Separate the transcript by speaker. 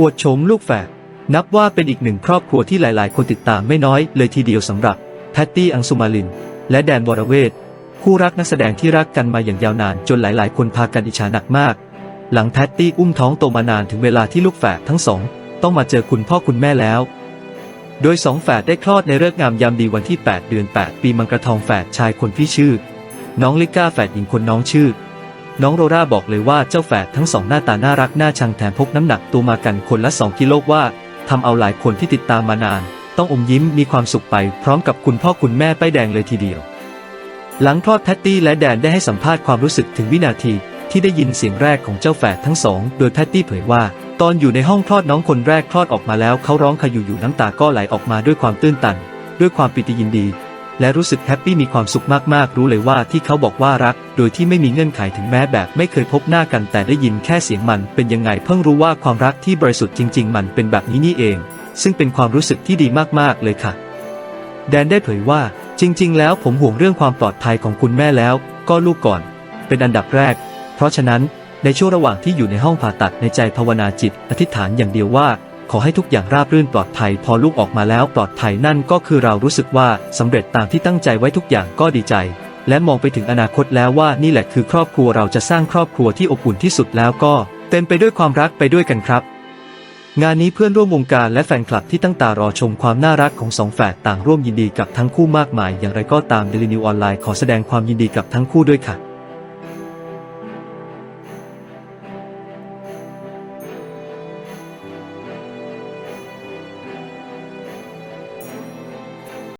Speaker 1: อวดโฉมลูกแฝดนับว่าเป็นอีกหนึ่งครอบครัวที่หลาย ๆ คนติดตามไม่น้อยเลยทีเดียวสำหรับแพตตี้อังสุมาลิน และแดนวรเวทคู่รักนักแสดงที่รักกันมาอย่างยาวนานจนหลาย ๆ คนพากันอิจฉาหนักมาก หลังแพตตี้อุ้มท้องโตมานานถึงเวลาที่ลูกแฝดทั้งสอง ต้องมาเจอคุณพ่อคุณแม่แล้ว โดยสองแฝดได้คลอดในเฤกษ์งามยามดีวันที่ 8 เดือน 8 ปีมังกรทองแฝดชายคนพี่ชื่อ น้องลิก้าแฝดหญิงคนน้องชื่อ น้องโรราบอกเลยว่าเจ้าแฝดทั้งสองหน้าตาน่ารักน่าชังแถมพกน้ำหนักตัวมากันคนละ 2 กิโลว่าทำเอาหลายคนที่ติดตามมานาน ต้องอมยิ้มมีความสุขไปพร้อมกับคุณพ่อคุณแม่ป้ายแดงเลยทีเดียว หลังคลอดแพตตี้และแดนได้ให้สัมภาษณ์ความรู้สึกถึงวินาทีที่ได้ยินเสียงแรกของเจ้าแฝดทั้งสอง โดยแพตตี้เผยว่า ตอนอยู่ในห้องคลอดน้องคนแรกคลอดออกมาแล้วเขาร้องขยุอยู่น้ำตาก็ไหลออกมาด้วยความตื้นตัน ด้วยความปิติยินดี และรู้สึกแฮปปี้มีความสุขมากๆ รู้เลยว่าที่เขาบอกว่ารัก โดยที่ไม่มีเงื่อนไขถึงแม้แบบไม่เคยพบหน้ากันแต่ได้ยินแค่เสียงมัน เป็นยังไงเพิ่งรู้ว่าความรักที่บริสุทธิ์จริง ๆ มันเป็นแบบนี้นี่เอง ซึ่งเป็นความรู้สึกที่ดีมากๆ เลยค่ะ แดนได้เผยว่า จริง ๆ แล้วผมห่วงเรื่องความปลอดภัยของคุณแม่แล้ว ก็ลูกก่อน เป็นอันดับแรก เพราะฉะนั้นในช่วงระหว่างที่อยู่ในห้องผ่าตัดในใจภาวนาจิต อธิษฐานอย่างเดียวว่า ขอให้ทุกอย่างราบรื่นปลอดภัย พอลูกออกมาแล้วปลอดภัยนั่นก็คือเรารู้สึกว่าสำเร็จตามที่ตั้งใจไว้ทุกอย่างก็ดีใจ และมองไปถึงอนาคตแล้วว่านี่แหละคือครอบครัวเราจะสร้างครอบครัวที่อบอุ่นที่สุดแล้วก็ เต็มไปด้วยความรักไปด้วยกันครับ งานนี้เพื่อนร่วมวงการและแฟนคลับที่ตั้งตารอชมความน่ารักของสองแฝดต่างร่วมยินดีกับทั้งคู่มากมาย อย่างไรก็ตามเดลินิวออนไลน์ขอแสดงความยินดีกับทั้งคู่ด้วยค่ะ